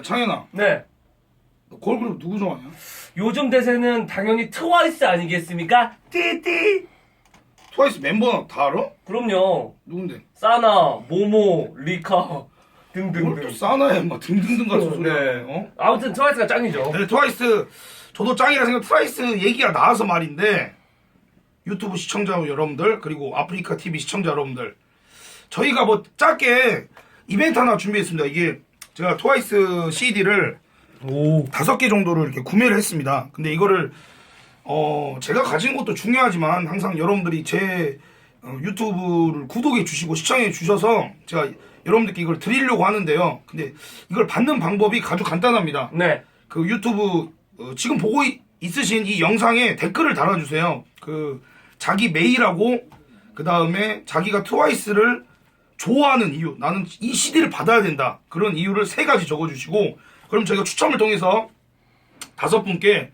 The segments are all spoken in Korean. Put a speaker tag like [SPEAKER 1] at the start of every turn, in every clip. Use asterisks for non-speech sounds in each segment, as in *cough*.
[SPEAKER 1] 야, 창현아,
[SPEAKER 2] 네.
[SPEAKER 1] 너 걸그룹 누구 좋아하냐?
[SPEAKER 2] 요즘 대세는 당연히 트와이스 아니겠습니까? 띠띠.
[SPEAKER 1] 트와이스 멤버 다 알아?
[SPEAKER 2] 그럼요.
[SPEAKER 1] 누군데?
[SPEAKER 2] 사나, 모모, 리카
[SPEAKER 1] 뭘
[SPEAKER 2] 등등등.
[SPEAKER 1] 또 싸나해, 막 등등등 가서 소리야.
[SPEAKER 2] 네.
[SPEAKER 1] 어?
[SPEAKER 2] 아무튼 트와이스가 짱이죠.
[SPEAKER 1] 네, 트와이스, 저도 짱이라 생각, 트와이스 얘기가 나와서 말인데, 유튜브 시청자 여러분들, 그리고 아프리카 TV 시청자 여러분들, 저희가 뭐 짧게 이벤트 하나 준비했습니다. 이게 제가 트와이스 CD를
[SPEAKER 2] 오.
[SPEAKER 1] 다섯 개 정도를 이렇게 구매를 했습니다. 근데 이거를 어 제가 가진 것도 중요하지만 항상 여러분들이 제 어, 유튜브를 구독해 주시고 시청해 주셔서 제가 여러분들께 이걸 드리려고 하는데요. 근데 이걸 받는 방법이 아주 간단합니다.
[SPEAKER 2] 네.
[SPEAKER 1] 그 유튜브 어, 지금 보고 이- 있으신 이 영상에 댓글을 달아주세요. 그 자기 메일하고 그 다음에 자기가 트와이스를 좋아하는 이유, 나는 이 CD를 받아야 된다. 그런 이유를 세 가지 적어주시고 그럼 저희가 추첨을 통해서 다섯 분께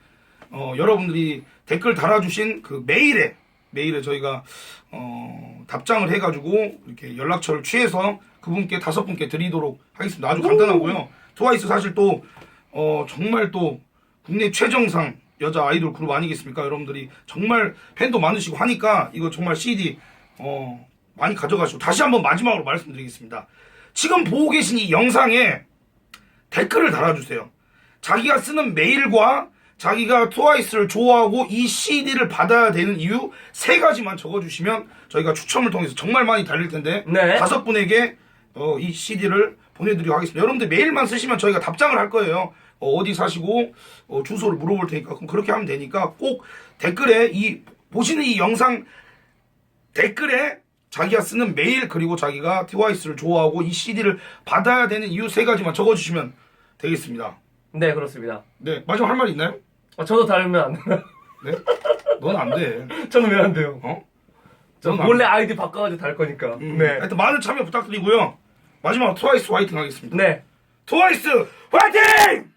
[SPEAKER 1] 어, 여러분들이 댓글 달아주신 그 메일에 메일에 저희가 어, 답장을 해가지고 이렇게 연락처를 취해서 그분께 다섯 분께 드리도록 하겠습니다. 아주 간단하고요. 트와이스 사실 또 어, 정말 또 국내 최정상 여자 아이돌 그룹 아니겠습니까? 여러분들이 정말 팬도 많으시고 하니까 이거 정말 CD 어, 많이 가져가시고 다시 한번 마지막으로 말씀드리겠습니다. 지금 보고 계신 이 영상에 댓글을 달아주세요. 자기가 쓰는 메일과 자기가 트와이스를 좋아하고 이 CD를 받아야 되는 이유 세 가지만 적어주시면 저희가 추첨을 통해서 정말 많이 달릴 텐데
[SPEAKER 2] 네.
[SPEAKER 1] 다섯 분에게 어, 이 CD를 보내드리도록 하겠습니다. 여러분들 메일만 쓰시면 저희가 답장을 할 거예요. 어, 디 사시고 어, 주소를 물어볼 테니까 그럼 그렇게 하면 되니까 꼭 댓글에 이 보시는 이 영상 댓글에 자기가 쓰는 메일 그리고 자기가 트와이스를 좋아하고 이 CD를 받아야 되는 이유 세 가지만 적어주시면 되겠습니다.
[SPEAKER 2] 네, 그렇습니다.
[SPEAKER 1] 네 마지막 할 말 있나요?
[SPEAKER 2] 어, 저도 달면 안 돼요.
[SPEAKER 1] 네? 넌 안 돼. *laughs*
[SPEAKER 2] 저는 왜 안 돼요?
[SPEAKER 1] 어?
[SPEAKER 2] 저
[SPEAKER 1] 넌 안
[SPEAKER 2] 몰래 아이디 바꿔가지고 달 거니까.
[SPEAKER 1] 음,
[SPEAKER 2] 네.
[SPEAKER 1] 하여튼 많은 참여 부탁드리고요. 마지막 트와이스 화이팅 하겠습니다.
[SPEAKER 2] 네.
[SPEAKER 1] 트와이스 화이팅!